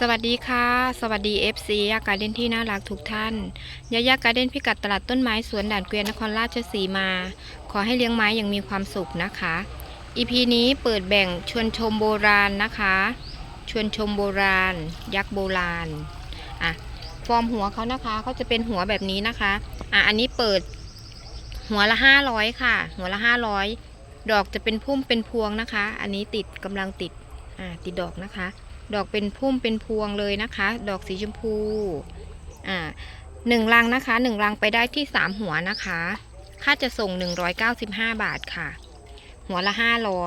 สวัสดีค่ะ สวัสดี FC ยาการเด่นที่น่ารักทุกท่านยายาการเด่นพิกัดตลาดต้นไม้สวนด่านเกวียนนครราชสีมา ขอให้เลี้ยงไม้อย่างมีความสุขนะคะ EP นี้เปิดแบ่งชวนชมโบราณนะคะ ชวนชมโบราณ ยักษ์โบราณอะฟอร์มหัวเขานะคะเขาจะเป็นหัวแบบนี้นะคะอะอันนี้เปิดหัวละ500ค่ะ หัวละ500ดอกจะเป็นพุ่มเป็นพวงนะคะ อันนี้ติดกำลังติดอ่าติดดอกนะคะ ดอกเป็นพุ่มเป็นพวงเลยนะคะ ดอกสีชมพูอ่าหนึ่งรังนะคะหนึ่งรังไปได้ที่สามหัวนะคะ ค่าจะส่ง195บห้าบาทค่ะ หัวละ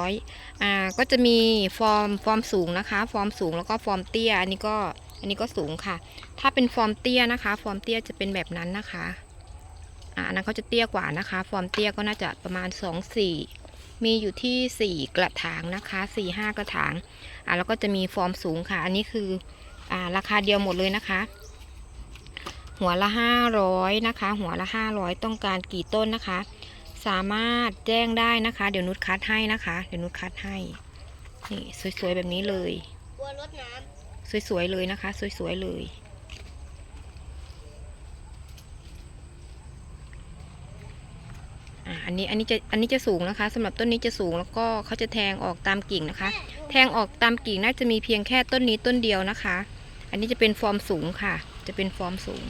500อ่าก็จะมีฟอร์มฟอร์มสูงนะคะ ฟอร์มสูงแล้วก็ฟอร์มเตี้ย อันนี้ก็อันนี้ก็สูงค่ะ ถ้าเป็นฟอร์มเตี้ยนะคะ ฟอร์มเตี้ยจะเป็นแบบนั้นนะคะอ่าอันนั้นเขาจะเตี้ยกว่านะคะ ฟอร์มเตี้ยก็น่าจะประมาณ2-4 มีอยู่ที่4กระถางนะคะ4-5กระถางอ่าแล้วก็จะมีฟอร์มสูงค่ะ อันนี้คืออ่าราคาเดียวหมดเลยนะคะ หัวละห้าร้อยนะคะ หัวละห้าร้อยต้องการกี่ต้นนะคะ สามารถแจ้งได้นะคะ เดี๋ยวนุชคัดให้นะคะ เดี๋ยวนุชคัดให้นี่สวยๆแบบนี้เลยกลัวรดน้สวยๆเลยนะคะ สวยๆเลย อันนี้อันนี้จะอันนี้จะสูงนะคะสำหรับต้นนี้จะสูงแล้วก็เขาจะแทงออกตามกิ่งนะคะ แทงออกตามกิ่งน่าจะมีเพียงแค่ต้นนี้ต้นเดียวนะคะ อันนี้จะเป็นฟอร์มสูงค่ะ จะเป็นฟอร์มสูง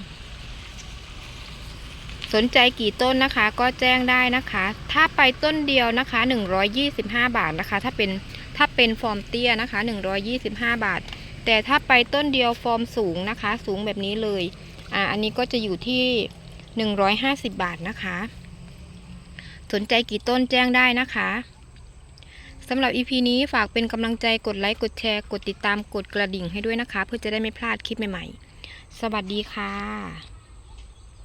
สนใจกี่ต้นนะคะ ก็แจ้งได้นะคะ ถ้าไปต้นเดียวนะคะ 125 บาทนะคะ ถ้าเป็นถ้าเป็นฟอร์มเตี้ยนะคะ 125 บาท แต่ถ้าไปต้นเดียวฟอร์มสูงนะคะ สูงแบบนี้เลยอ่าอันนี้ก็จะอยู่ที่ 150 บาทนะคะ สนใจกี่ต้นแจ้งได้นะคะสำหรับ EP นี้ฝากเป็นกำลังใจกดไลค์กดแชร์ กดติดตามกดกระดิ่งให้ด้วยนะคะ เพื่อจะได้ไม่พลาดคลิปใหม่ๆ สวัสดีค่ะ